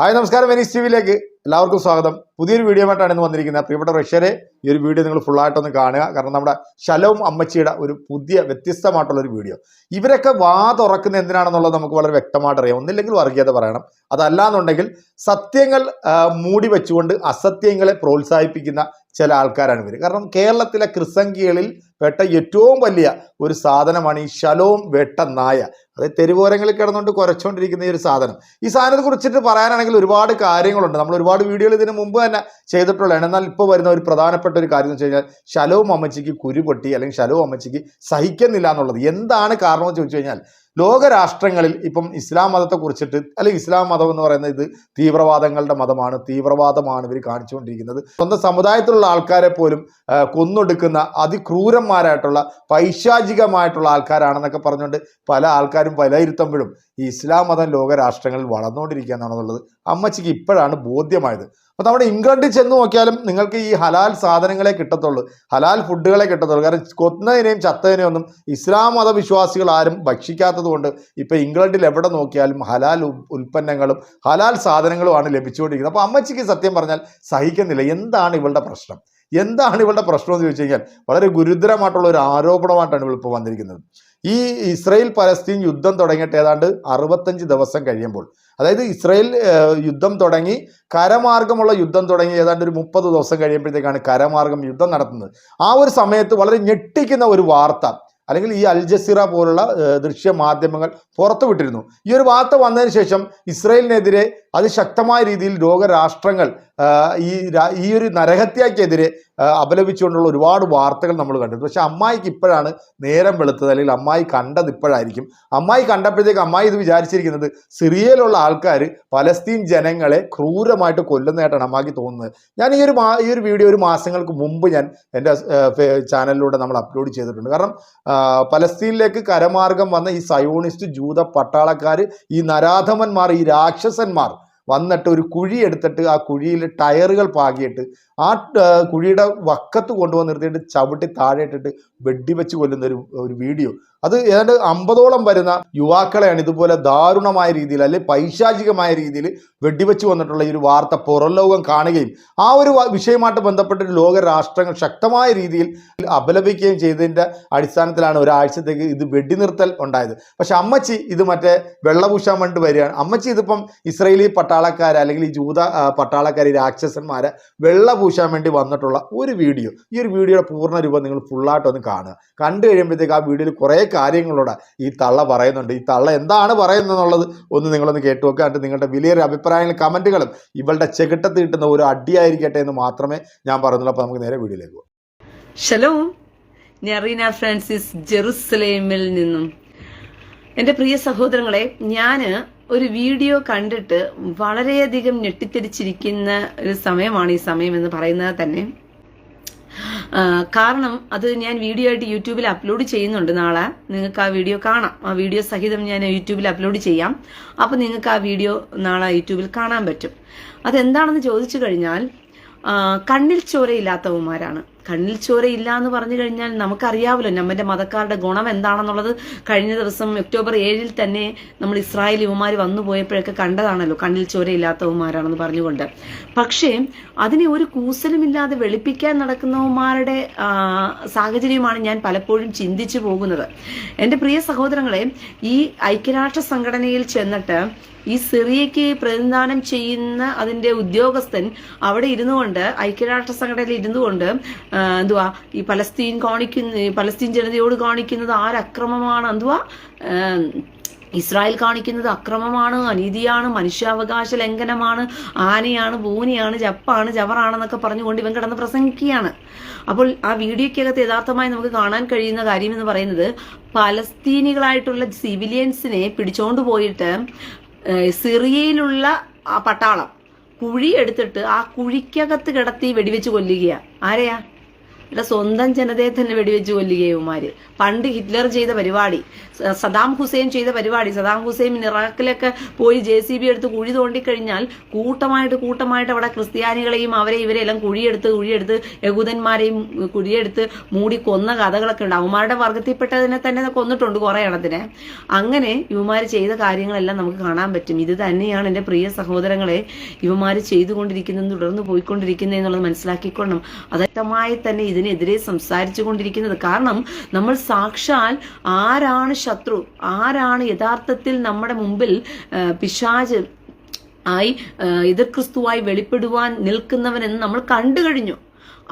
Hi നമസ്കാരം. Venice T വിയിലേക്ക് എല്ലാവർക്കും സ്വാഗതം. പുതിയൊരു വീഡിയോ ആയിട്ടാണ് ഇന്ന് വന്നിരിക്കുന്നത്. പ്രിയപ്പെട്ട റഷ്യരെ ഈ ഒരു വീഡിയോ നിങ്ങൾ ഫുള്ളായിട്ടൊന്ന് കാണുക. കാരണം നമ്മുടെ ശലവും അമ്മച്ചിയുടെ ഒരു പുതിയ വ്യത്യസ്തമായിട്ടുള്ള ഒരു വീഡിയോ. ഇവരൊക്കെ വാ തുറക്കുന്ന എന്തിനാണെന്നുള്ളത് നമുക്ക് വളരെ വ്യക്തമായിട്ട് അറിയാം. ഒന്നില്ലെങ്കിൽ വർഗീയത പറയണം. അതല്ല എന്നുണ്ടെങ്കിൽ സത്യങ്ങൾ മൂടി വെച്ചുകൊണ്ട് അസത്യങ്ങളെ പ്രോത്സാഹിപ്പിക്കുന്ന ചില ആൾക്കാരാണ് ഇവർ കാരണം കേരളത്തിലെ ക്രിസംഖ്യകളിൽ വെട്ട ഏറ്റവും വലിയ ഒരു സാധനമാണ് ഈ ശലോം വെട്ട നായ. അതായത് തെരുവോരങ്ങളിൽ കിടന്നുകൊണ്ട് കുറച്ചുകൊണ്ടിരിക്കുന്ന ഈ ഒരു സാധനം. ഈ സാധനത്തെ കുറിച്ചിട്ട് പറയാനാണെങ്കിൽ ഒരുപാട് കാര്യങ്ങളുണ്ട്. നമ്മൾ ഒരുപാട് വീഡിയോകൾ ഇതിന് മുമ്പ് തന്നെ ചെയ്തിട്ടുള്ളതാണ്. എന്നാൽ ഇപ്പോൾ വരുന്ന ഒരു പ്രധാനപ്പെട്ട ഒരു കാര്യം എന്ന് വെച്ച് കഴിഞ്ഞാൽ ശലവും അമ്മച്ചിക്ക് കുരു പൊട്ടി അല്ലെങ്കിൽ ശലവും അമ്മച്ചിക്ക് സഹിക്കുന്നില്ല എന്നുള്ളത്. എന്താണ് കാരണം എന്ന് ചോദിച്ചു കഴിഞ്ഞാൽ ലോകരാഷ്ട്രങ്ങളിൽ ഇപ്പം ഇസ്ലാം മതത്തെ കുറിച്ചിട്ട് അല്ലെങ്കിൽ ഇസ്ലാം മതം എന്ന് പറയുന്നത് ഇത് തീവ്രവാദങ്ങളുടെ മതമാണ്. തീവ്രവാദമാണ് ഇവർ കാണിച്ചുകൊണ്ടിരിക്കുന്നത്. സ്വന്തം സമുദായത്തിലുള്ള ആൾക്കാരെ പോലും കൊന്നൊടുക്കുന്ന അതിക്രൂരന്മാരായിട്ടുള്ള പൈശാചികമായിട്ടുള്ള ആൾക്കാരാണെന്നൊക്കെ പറഞ്ഞുകൊണ്ട് പല ആൾക്കാരും വിലയിരുത്തുമ്പോഴും ഈ ഇസ്ലാം മതം ലോകരാഷ്ട്രങ്ങളിൽ വളർന്നുകൊണ്ടിരിക്കുക എന്നാണെന്നുള്ളത് അമ്മച്ചിക്ക് ഇപ്പോഴാണ് ബോധ്യമായത്. അപ്പോൾ നമ്മുടെ ഇംഗ്ലണ്ടിൽ ചെന്ന് നോക്കിയാലും നിങ്ങൾക്ക് ഈ ഹലാൽ സാധനങ്ങളെ കിട്ടത്തുള്ളൂ. ഹലാൽ ഫുഡുകളെ കിട്ടത്തുള്ളൂ. കാരണം കൊന്നതിനെയും ചത്തതിനെയും ഒന്നും ഇസ്ലാം മതവിശ്വാസികൾ ആരും ഭക്ഷിക്കാത്തത് കൊണ്ട് ഇപ്പോൾ ഇംഗ്ലണ്ടിൽ എവിടെ നോക്കിയാലും ഹലാൽ ഉൽപ്പന്നങ്ങളും ഹലാൽ സാധനങ്ങളുമാണ് ലഭിച്ചുകൊണ്ടിരിക്കുന്നത്. അപ്പോൾ അമ്മച്ചിക്ക് സത്യം പറഞ്ഞാൽ സഹിക്കുന്നില്ല. എന്താണ് ഇവളുടെ പ്രശ്നം? എന്താണ് ഇവളുടെ പ്രശ്നം എന്ന് ചോദിച്ചു കഴിഞ്ഞാൽ വളരെ ഗുരുതരമായിട്ടുള്ള ഒരു ആരോപണമായിട്ടാണ് ഇവൾ ഇപ്പോൾ വന്നിരിക്കുന്നത്. ഈ ഇസ്രയേൽ പലസ്തീൻ യുദ്ധം തുടങ്ങിയിട്ട് ഏതാണ്ട് അറുപത്തഞ്ച് ദിവസം കഴിയുമ്പോൾ അതായത് ഇസ്രയേൽ യുദ്ധം തുടങ്ങി കരമാർഗമുള്ള യുദ്ധം തുടങ്ങി ഏതാണ്ട് ഒരു മുപ്പത് ദിവസം കഴിയുമ്പോഴത്തേക്കാണ് കരമാർഗം യുദ്ധം നടത്തുന്നത്. ആ ഒരു സമയത്ത് വളരെ ഞെട്ടിക്കുന്ന ഒരു വാർത്ത അല്ലെങ്കിൽ ഈ അൽ ജസീറ പോലുള്ള ദൃശ്യ മാധ്യമങ്ങൾ പുറത്തുവിട്ടിരുന്നു. ഈ ഒരു വാർത്ത വന്നതിന് ശേഷം ഇസ്രയേലിനെതിരെ അതിശക്തമായ രീതിയിൽ ലോകരാഷ്ട്രങ്ങൾ ഈ ഈ ഒരു നരഹത്യക്കെതിരെ അപലപിച്ചുകൊണ്ടുള്ള ഒരുപാട് വാർത്തകൾ നമ്മൾ കണ്ടിരുന്നു പക്ഷേ അമ്മായിക്ക് ഇപ്പോഴാണ് നേരം വെളുത്തത് അല്ലെങ്കിൽ അമ്മായി കണ്ടത് ഇപ്പോഴായിരിക്കും. അമ്മായി കണ്ടപ്പോഴത്തേക്ക് അമ്മായി ഇത് വിചാരിച്ചിരിക്കുന്നത് സിറിയയിലുള്ള ആൾക്കാർ പലസ്തീൻ ജനങ്ങളെ ക്രൂരമായിട്ട് കൊല്ലുന്നതായിട്ടാണ് അമ്മായിക്ക് തോന്നുന്നത്. ഞാൻ ഈ ഒരു ഈ ഒരു വീഡിയോ ഒരു മാസങ്ങൾക്ക് മുമ്പ് ഞാൻ എന്റെ ചാനലിലൂടെ നമ്മൾ അപ്ലോഡ് ചെയ്തിട്ടുണ്ട്. കാരണം പലസ്തീനിലേക്ക് കരമാർഗം വന്ന ഈ സയോണിസ്റ്റ് ജൂത പട്ടാളക്കാർ ഈ നരാധമന്മാർ ഈ രാക്ഷസന്മാർ വന്നിട്ട് ഒരു കുഴി എടുത്തിട്ട് ആ കുഴിയിൽ ടയറുകൾ പാകിയിട്ട് ആ കുഴിയുടെ വക്കത്ത് കൊണ്ടുവന്ന് നിർത്തിയിട്ട് ചവിട്ടി താഴെ ഇട്ടിട്ട് വെടിവെച്ച് കൊല്ലുന്ന ഒരു ഒരു വീഡിയോ. അത് ഏതാണ്ട് അമ്പതോളം വരുന്ന യുവാക്കളെയാണ് ഇതുപോലെ ദാരുണമായ രീതിയിൽ അല്ലെങ്കിൽ പൈശാചികമായ രീതിയിൽ വെടിവെച്ച് വന്നിട്ടുള്ള ഈ ഒരു വാർത്ത പുറം ലോകം കാണുകയും ആ ഒരു വിഷയമായിട്ട് ബന്ധപ്പെട്ട് ലോക രാഷ്ട്രങ്ങൾ ശക്തമായ രീതിയിൽ അപലപിക്കുകയും ചെയ്തതിന്റെ അടിസ്ഥാനത്തിലാണ് ഒരാഴ്ചത്തേക്ക് ഇത് വെടിനിർത്തൽ ഉണ്ടായത്. പക്ഷെ അമ്മച്ചി ഇത് മറ്റേ വെള്ളപൂശാൻ വേണ്ടി വരികയാണ്. അമ്മച്ചി ഇതിപ്പം ഇസ്രയേലി പട്ടാളക്കാർ അല്ലെങ്കിൽ ഈ ജൂത പട്ടാളക്കാർ രാക്ഷസന്മാരെ വെള്ള പൂശാൻ വേണ്ടി വന്നിട്ടുള്ള ഒരു വീഡിയോ. ഈ ഒരു വീഡിയോയുടെ പൂർണ രൂപം നിങ്ങൾ ഫുള്ളായിട്ട് ഒന്ന് കാണുക. കണ്ടു കഴിയുമ്പോഴത്തേക്ക് ആ വീഡിയോയിൽ കുറേ കാര്യങ്ങളോട് ഈ തള്ള പറയുന്നുണ്ട്. ഈ തള്ള എന്താണ് പറയുന്നത് എന്നുള്ളത് ഒന്ന് നിങ്ങളൊന്ന് കേട്ടു എന്നിട്ട് നിങ്ങളുടെ വലിയൊരു അഭിപ്രായങ്ങളും കമന്റുകളും ഇവളുടെ ചെകിട്ടത്ത് കിട്ടുന്ന ഒരു അടിയായിരിക്കട്ടെ എന്ന് മാത്രമേ ഞാൻ പറയുന്നുള്ളൂ അപ്പോൾ നമുക്ക് നേരെ വീഡിയോയിലേക്ക് പോകാം. ഞാൻ റീന ഫ്രാൻസിസ് ജെറുസലേമിൽ നിന്നും. എന്റെ പ്രിയ സഹോദരങ്ങളെ ഞാൻ ഒരു വീഡിയോ കണ്ടിട്ട് വളരെയധികം ഞെട്ടിത്തിരിച്ചിരിക്കുന്ന ഒരു സമയമാണ് ഈ സമയം എന്ന് പറയുന്നത് തന്നെ. കാരണം അത് ഞാൻ വീഡിയോ ആയിട്ട് യൂട്യൂബിൽ അപ്ലോഡ് ചെയ്യുന്നുണ്ട് നാളെ. നിങ്ങൾക്ക് ആ വീഡിയോ കാണാം. ആ വീഡിയോ സഹിതം ഞാൻ യൂട്യൂബിൽ അപ്ലോഡ് ചെയ്യാം. അപ്പോൾ നിങ്ങൾക്ക് ആ വീഡിയോ നാളെ യൂട്യൂബിൽ കാണാൻ പറ്റും. അതെന്താണെന്ന് ചോദിച്ചു കഴിഞ്ഞാൽ കണ്ണിൽ ചോരയില്ലാത്തവന്മാരാണ്. കണ്ണിൽ ചോരയില്ല എന്ന് പറഞ്ഞു കഴിഞ്ഞാൽ നമുക്കറിയാമല്ലോ നമ്മുടെ മതക്കാരുടെ ഗുണം എന്താണെന്നുള്ളത്. കഴിഞ്ഞ ദിവസം ഒക്ടോബർ ഏഴിൽ തന്നെ നമ്മൾ ഇസ്രായേൽ യുവമാർ വന്നു പോയപ്പോഴൊക്കെ കണ്ടതാണല്ലോ കണ്ണിൽ ചോരയില്ലാത്തവന്മാരാണെന്ന് പറഞ്ഞുകൊണ്ട്. പക്ഷേ അതിനെ ഒരു കൂസലുമില്ലാതെ വെളുപ്പിക്കാൻ നടക്കുന്നവന്മാരുടെ സാഹചര്യമാണ് ഞാൻ പലപ്പോഴും ചിന്തിച്ചു പോകുന്നത്. എന്റെ പ്രിയ സഹോദരങ്ങളെ ഈ ഐക്യരാഷ്ട്ര സംഘടനയിൽ ചെന്നിട്ട് ഈ സിറിയയ്ക്ക് പ്രതിനിധാനം ചെയ്യുന്ന അതിന്റെ ഉദ്യോഗസ്ഥൻ അവിടെ ഇരുന്നു കൊണ്ട് ഐക്യരാഷ്ട്ര സംഘടനയിൽ ഇരുന്നു കൊണ്ട് എന്തുവാ ഈ പലസ്തീൻ കാണിക്കുന്ന പലസ്തീൻ ജനതയോട് കാണിക്കുന്നത് ആരക്രമമാണ് എന്തുവാ ഇസ്രായേൽ കാണിക്കുന്നത് അക്രമമാണ് അനീതിയാണ് മനുഷ്യാവകാശ ലംഘനമാണ് ആനയാണ് പൂനിയാണ് ജപ്പാണ് ജവറാണെന്നൊക്കെ പറഞ്ഞുകൊണ്ട് ഇവൻ കിടന്ന് പ്രസംഗിക്കുകയാണ്. അപ്പോൾ ആ വീഡിയോയ്ക്കകത്ത് യഥാർത്ഥമായി നമുക്ക് കാണാൻ കഴിയുന്ന കാര്യം എന്ന് പറയുന്നത് പലസ്തീനികളായിട്ടുള്ള സിവിലിയൻസിനെ പിടിച്ചോണ്ട് പോയിട്ട് സിറിയയിലുള്ള ആ പട്ടാളം. കുഴി എടുത്തിട്ട് ആ കുഴിക്കകത്ത് കിടത്തി വെടിവെച്ച് കൊല്ലുകയാണ് ആരെയാ? ഇവിടെ സ്വന്തം ജനതയെ തന്നെ വെടിവെച്ച് കൊല്ലുകയുമാര് പണ്ട് ഹിറ്റ്ലർ ചെയ്ത പരിപാടി സദാം ഹുസൈൻ ചെയ്ത പരിപാടി സദാം ഹുസൈൻ ഇറാഖിലൊക്കെ പോയി ജെ സി ബി എടുത്ത് കുഴി തോണ്ടിക്കഴിഞ്ഞാൽ കൂട്ടമായിട്ട് കൂട്ടമായിട്ട് അവിടെ ക്രിസ്ത്യാനികളെയും അവരെ ഇവരെല്ലാം കുഴിയെടുത്ത് കുഴിയെടുത്ത് യഹൂദന്മാരെയും കുഴിയെടുത്ത് മൂടി കൊന്ന കഥകളൊക്കെ ഉണ്ട്. അവന്മാരുടെ വർഗത്തിൽപ്പെട്ടതിനെ തന്നെ കൊന്നിട്ടുണ്ട് കുറെ എണ്ണത്തിനെ. അങ്ങനെ ഇവമാർ ചെയ്ത കാര്യങ്ങളെല്ലാം നമുക്ക് കാണാൻ പറ്റും. ഇത് തന്നെയാണ് എന്റെ പ്രിയ സഹോദരങ്ങളെ ഇവമാർ ചെയ്തുകൊണ്ടിരിക്കുന്നത് തുടർന്ന് പോയിക്കൊണ്ടിരിക്കുന്നത് എന്നുള്ളത് മനസ്സിലാക്കിക്കൊള്ളണം. അതക്തമായി തന്നെ ഇതിനെതിരെ സംസാരിച്ചു കൊണ്ടിരിക്കുന്നത്. കാരണം നമ്മൾ സാക്ഷാൽ ആരാണ് ശത്രു? ആരാണ് യഥാർത്ഥത്തിൽ നമ്മുടെ മുമ്പിൽ പിശാച് ആയി എതിർ ക്രിസ്തുവായി വെളിപ്പെടുവാൻ നിൽക്കുന്നവനെന്ന് നമ്മൾ കണ്ടു കഴിഞ്ഞു.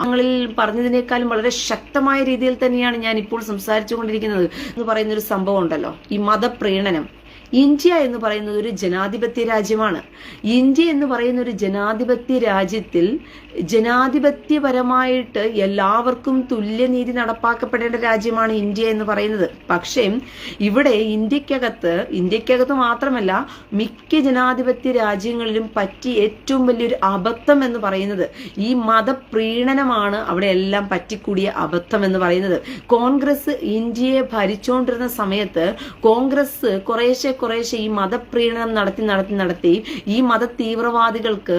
ങ്ങളിൽ പറഞ്ഞതിനേക്കാളും വളരെ ശക്തമായ രീതിയിൽ തന്നെയാണ് ഞാൻ ഇപ്പോൾ സംസാരിച്ചുകൊണ്ടിരിക്കുന്നത് എന്ന് പറയുന്ന ഒരു സംഭവം ഉണ്ടല്ലോ. ഈ മതപ്രീണനം. ഇന്ത്യ എന്ന് പറയുന്നത് ഒരു ജനാധിപത്യ രാജ്യമാണ്. ഇന്ത്യ എന്ന് പറയുന്ന ഒരു ജനാധിപത്യ രാജ്യത്തിൽ ജനാധിപത്യപരമായിട്ട് എല്ലാവർക്കും തുല്യനീതി നടപ്പാക്കപ്പെടേണ്ട രാജ്യമാണ് ഇന്ത്യ എന്ന് പറയുന്നത്. പക്ഷേ ഇവിടെ ഇന്ത്യക്കകത്ത് ഇന്ത്യക്കകത്ത് മാത്രമല്ല മിക്ക ജനാധിപത്യ രാജ്യങ്ങളിലും പറ്റി ഏറ്റവും വലിയൊരു അബദ്ധം എന്ന് പറയുന്നത് ഈ മതപ്രീണനമാണ് അവിടെ എല്ലാം പറ്റിക്കൂടിയ അബദ്ധം എന്ന് പറയുന്നത്. കോൺഗ്രസ് ഇന്ത്യയെ ഭരിച്ചുകൊണ്ടിരുന്ന സമയത്ത് കോൺഗ്രസ് കുറേശ്ശെ കുറേശ്ശെ ഈ മതപ്രീണനം നടത്തി നടത്തി നടത്തി ഈ മത തീവ്രവാദികൾക്ക്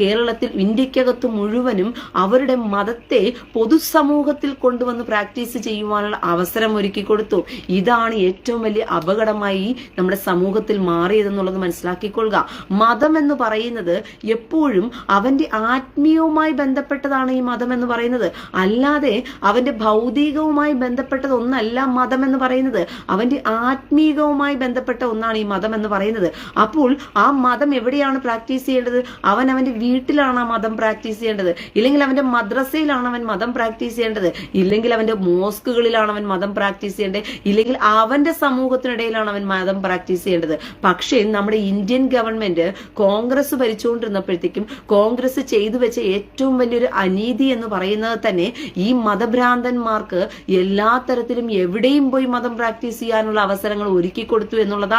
കേരളത്തിൽ ഇന്ത്യക്കകത്ത് മുഴുവനും അവരുടെ മതത്തെ പൊതുസമൂഹത്തിൽ കൊണ്ടുവന്ന് പ്രാക്ടീസ് ചെയ്യുവാനുള്ള അവസരം ഒരുക്കി കൊടുത്തു. ഇതാണ് ഏറ്റവും വലിയ അപകടമായി നമ്മുടെ സമൂഹത്തിൽ മാറിയതെന്നുള്ളത് മനസ്സിലാക്കിക്കൊള്ളുക. മതം എന്ന് പറയുന്നത് എപ്പോഴും അവന്റെ ആത്മീയവുമായി ബന്ധപ്പെട്ടതാണ് ഈ മതം എന്ന് പറയുന്നത്. അല്ലാതെ അവന്റെ ഭൗതികവുമായി ബന്ധപ്പെട്ടതൊന്നല്ല മതം എന്ന് പറയുന്നത്. അവന്റെ ആത്മീകവുമായി ബന്ധപ്പെട്ട ഒന്നാണ് ഈ മതം എന്ന് പറയുന്നത്. അപ്പോൾ ആ മതം എവിടെയാണ് പ്രാക്ടീസ് ചെയ്യേണ്ടത്? അവൻ അവന്റെ വീട്ടിലാണ് ആ മതം പ്രാക്ടീസ് ചെയ്യേണ്ടത്. ഇല്ലെങ്കിൽ അവന്റെ മദ്രസയിലാണ് അവൻ മതം പ്രാക്ടീസ് ചെയ്യേണ്ടത്? ഇല്ലെങ്കിൽ അവന്റെ മോസ്കുകളിലാണ് അവൻ മതം പ്രാക്ടീസ് ചെയ്യേണ്ടത്? ഇല്ലെങ്കിൽ അവന്റെ സമൂഹത്തിനിടയിലാണ് അവൻ മതം പ്രാക്ടീസ് ചെയ്യേണ്ടത്? പക്ഷേ നമ്മുടെ ഇന്ത്യൻ ഗവൺമെന്റ് കോൺഗ്രസ് ഭരിച്ചുകൊണ്ടിരുന്നപ്പോഴത്തേക്കും കോൺഗ്രസ് ചെയ്തു വെച്ച ഏറ്റവും വലിയൊരു അനീതി എന്ന് പറയുന്നത് തന്നെ ഈ മതഭ്രാന്തന്മാർക്ക് എല്ലാ തരത്തിലും എവിടെയും പോയി മതം പ്രാക്ടീസ് ചെയ്യാനുള്ള അവസരങ്ങൾ ഒരുക്കി കൊടുത്തു എന്നുള്ളതാണ്.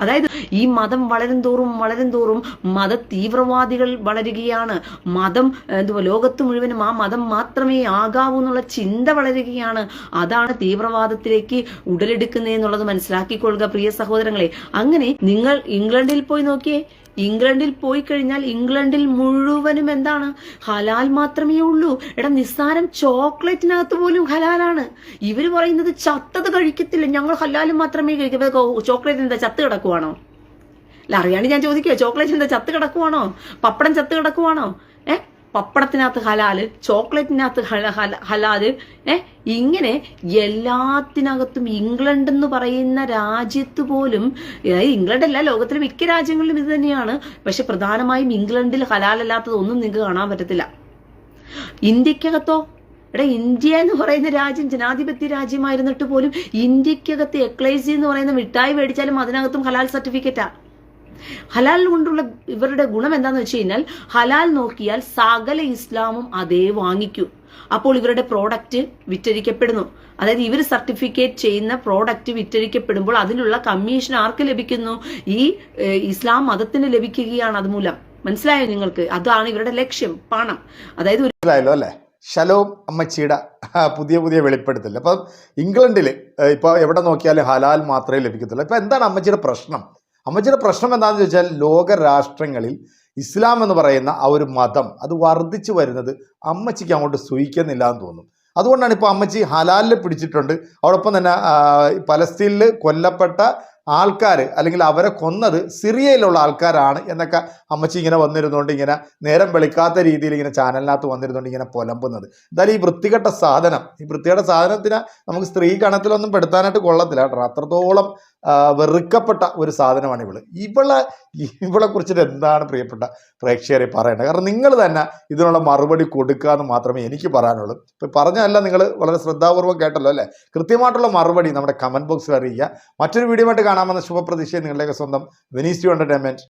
അതായത് ഈ മതം വളരും തോറും വളരും തോറും മത തീവ്രവാദികൾ വളരുകയാണ്. മതം എന്തുവാ ലോകത്ത് മുഴുവനും ആ മതം മാത്രമേ ആകാവൂ എന്നുള്ള ചിന്ത വളരുകയാണ്. അതാണ് തീവ്രവാദത്തിലേക്ക് ഉടലെടുക്കുന്നത് എന്നുള്ളത് മനസ്സിലാക്കിക്കൊള്ളുക പ്രിയ സഹോദരങ്ങളെ. അങ്ങനെ നിങ്ങൾ ഇംഗ്ലണ്ടിൽ പോയി നോക്കിയേ. ഇംഗ്ലണ്ടിൽ പോയി കഴിഞ്ഞാൽ ഇംഗ്ലണ്ടിൽ മുഴുവനും എന്താണ്? ഹലാൽ മാത്രമേ ഉള്ളൂ. എടാ നിസ്സാരം ചോക്ലേറ്റിനകത്ത് പോലും ഹലാലാണ്. ഇവർ പറയുന്നത് ചത്തത് കഴിക്കത്തില്ല. ഞങ്ങൾ ഹലാൽ മാത്രമേ കഴിക്കൂ. ചോക്ലേറ്റ് എന്താ ചത്ത് കിടക്കുവാണോ? അല്ല അറിയാണ്ട് ഞാൻ ചോദിക്കുക ചോക്ലേറ്റ് എന്താ ചത്ത് കിടക്കുവാണോ? പപ്പടം ചത്ത് കിടക്കുവാണോ? പപ്പടത്തിനകത്ത് ഹലാൽ ചോക്ലേറ്റിനകത്ത് ഹല- ഹല- ഹലാൽ ഏ? ഇങ്ങനെ എല്ലാത്തിനകത്തും ഇംഗ്ലണ്ട് എന്ന് പറയുന്ന രാജ്യത്ത് പോലും ഇംഗ്ലണ്ട് അല്ല ലോകത്തിലെ മിക്ക രാജ്യങ്ങളിലും ഇത് തന്നെയാണ്. പക്ഷെ പ്രധാനമായും ഇംഗ്ലണ്ടിൽ ഹലാലല്ലാത്തത് ഒന്നും നിങ്ങൾക്ക് കാണാൻ പറ്റത്തില്ല. ഇന്ത്യക്കകത്തോ? എടാ ഇന്ത്യ എന്ന് പറയുന്ന രാജ്യം ജനാധിപത്യ രാജ്യമായിരുന്നിട്ട് പോലും ഇന്ത്യക്കകത്ത് എക്ലൈസി എന്ന് പറയുന്ന മിഠായി മേടിച്ചാലും അതിനകത്തും ഹലാൽ സർട്ടിഫിക്കറ്റാ. ഹലാൽ കൊണ്ടുള്ള ഇവരുടെ ഗുണം എന്താന്ന് വെച്ച് കഴിഞ്ഞാൽ ഹലാൽ നോക്കിയാൽ സകല ഇസ്ലാമും അതേ വാങ്ങിക്കൂ. അപ്പോൾ ഇവരുടെ പ്രോഡക്റ്റ് വിറ്റഴിക്കപ്പെടുന്നു. അതായത് ഇവർ സർട്ടിഫിക്കറ്റ് ചെയ്യുന്ന പ്രോഡക്റ്റ് വിറ്റഴിക്കപ്പെടുമ്പോൾ അതിനുള്ള കമ്മീഷൻ ആർക്ക് ലഭിക്കുന്നു? ഈ ഇസ്ലാം മതത്തിന് ലഭിക്കുകയാണ് അതുമൂലം. മനസ്സിലായോ നിങ്ങൾക്ക്? അതാണ് ഇവരുടെ ലക്ഷ്യം പണം. അതായത് അല്ലേ? ശലോം അമ്മച്ചിയുടെ പുതിയ പുതിയ വെളിപ്പെടുത്തൽ അപ്പം ഇംഗ്ലണ്ടിൽ ഇപ്പോൾ എവിടെ നോക്കിയാലും ഹലാൽ മാത്രമേ ലഭിക്കത്തുള്ളൂ. ഇപ്പം എന്താണ് അമ്മച്ചിയുടെ പ്രശ്നം? അമ്മച്ചിയുടെ പ്രശ്നം എന്താണെന്ന് ചോദിച്ചാൽ ലോകരാഷ്ട്രങ്ങളിൽ ഇസ്ലാം എന്ന് പറയുന്ന ആ ഒരു മതം അത് വർദ്ധിച്ചു വരുന്നത് അമ്മച്ചിക്ക് അങ്ങോട്ട് സൂഹിക്കുന്നില്ല എന്ന് തോന്നും. അതുകൊണ്ടാണ് ഇപ്പോൾ അമ്മച്ചി ഹലാലിൽ പിടിച്ചിട്ടുണ്ട്. അതോടൊപ്പം തന്നെ പലസ്തീനിൽ കൊല്ലപ്പെട്ട ആൾക്കാർ അല്ലെങ്കിൽ അവരെ കൊന്നത് സിറിയയിലുള്ള ആൾക്കാരാണ് എന്നൊക്കെ അമ്മച്ചി ഇങ്ങനെ വന്നിരുന്നുകൊണ്ട് ഇങ്ങനെ നേരം വെളുക്കാത്ത രീതിയിൽ ഇങ്ങനെ ചാനലിനകത്ത് വന്നിരുന്നുകൊണ്ട് ഇങ്ങനെ പുലമ്പുന്നത്. എന്തായാലും ഈ വൃത്തികെട്ട സാധനം ഈ വൃത്തികെട്ട സാധനത്തിന് നമുക്ക് സ്ത്രീ ഗണത്തിലൊന്നും പെടുത്താനായിട്ട് കൊള്ളത്തില്ല കേട്ടോ. അത്രത്തോളം വെറുക്കപ്പെട്ട ഒരു സാധനമാണ് ഇവൾ. ഇവളെ ഇവളെ കുറിച്ചിട്ട് എന്താണ് പ്രിയപ്പെട്ട പ്രേക്ഷകരെ പറയേണ്ടത്? കാരണം നിങ്ങൾ തന്നെ ഇതിനുള്ള മറുപടി കൊടുക്കുക എന്ന് മാത്രമേ എനിക്ക് പറയാനുള്ളൂ. ഇപ്പം പറഞ്ഞതല്ല നിങ്ങൾ വളരെ ശ്രദ്ധാപൂർവം കേട്ടല്ലോ അല്ലേ? കൃത്യമായിട്ടുള്ള മറുപടി നമ്മുടെ കമന്റ് ബോക്സിൽ അറിയിക്കുക. മറ്റൊരു വീഡിയോ ആയിട്ട് കാണാമെന്ന ശുഭപ്രതീക്ഷയെ നിങ്ങളുടെയൊക്കെ സ്വന്തം വെനീസ് എന്റർടൈൻമെന്റ്